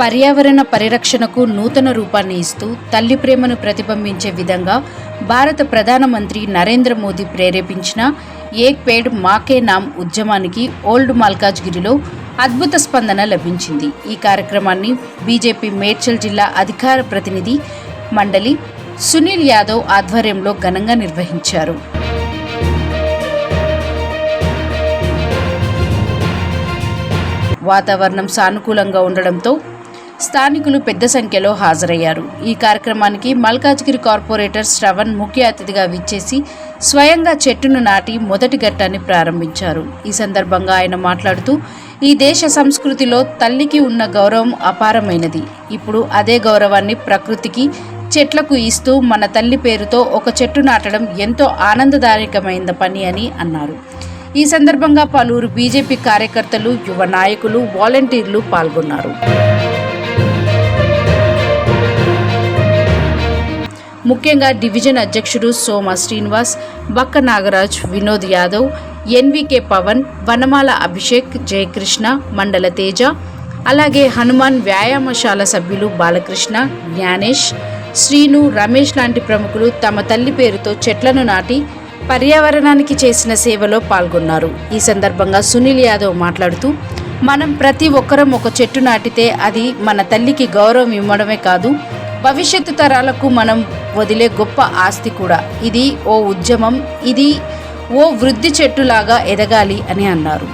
పర్యావరణ పరిరక్షణకు నూతన రూపాన్ని ఇస్తూ తల్లి ప్రేమను ప్రతిబింబించే విధంగా భారత ప్రధానమంత్రి నరేంద్ర మోదీ ప్రేరేపించిన ఏక్ పేడ్ మాకే నామ్ ఉద్యమానికి ఓల్డ్ మల్కాజ్గిరిలో అద్భుత స్పందన లభించింది. ఈ కార్యక్రమాన్ని బీజేపీ మేడ్చల్ జిల్లా అధికార ప్రతినిధి మండలి సునీల్ యాదవ్ ఆధ్వర్యంలో ఘనంగా నిర్వహించారు. వాతావరణం సానుకూలంగా ఉండడంతో స్థానికులు పెద్ద సంఖ్యలో హాజరయ్యారు. ఈ కార్యక్రమానికి మల్కాజ్గిరి కార్పొరేటర్ శ్రవణ్ ముఖ్య అతిథిగా విచ్చేసి స్వయంగా చెట్టును నాటి మొదటి ఘట్టాన్ని ప్రారంభించారు. ఈ సందర్భంగా ఆయన మాట్లాడుతూ ఈ దేశ సంస్కృతిలో తల్లికి ఉన్న గౌరవం అపారమైనది. ఇప్పుడు అదే గౌరవాన్ని ప్రకృతికి చెట్లకు ఇస్తూ మన తల్లి పేరుతో ఒక చెట్టు నాటడం ఎంతో ఆనందదాయకమైన పని అని అన్నారు. ఈ సందర్భంగా పలువురు బీజేపీ కార్యకర్తలు యువ నాయకులు వాలంటీర్లు పాల్గొన్నారు. ముఖ్యంగా డివిజన్ అధ్యక్షుడు సోమ శ్రీనివాస్ బక్క నాగరాజ్ వినోద్ యాదవ్ ఎన్వికే పవన్ వనమాల అభిషేక్ జయకృష్ణ మండల తేజ అలాగే హనుమాన్ వ్యాయామశాల సభ్యులు బాలకృష్ణ జ్ఞానేష్ శ్రీను రమేష్ లాంటి ప్రముఖులు తమ తల్లి పేరుతో చెట్లను నాటి పర్యావరణానికి చేసిన సేవలో పాల్గొన్నారు. ఈ సందర్భంగా సునీల్ యాదవ్ మాట్లాడుతూ మనం ప్రతి ఒక్కరం ఒక చెట్టు నాటితే అది మన తల్లికి గౌరవం ఇవ్వడమే కాదు భవిష్యత్తు తరాలకు మనం వదిలే గొప్ప ఆస్తి కూడా. ఇది ఓ ఉద్యమం ఇది ఓ వృద్ధి చెట్టులాగా ఎదగాలి అని అన్నారు.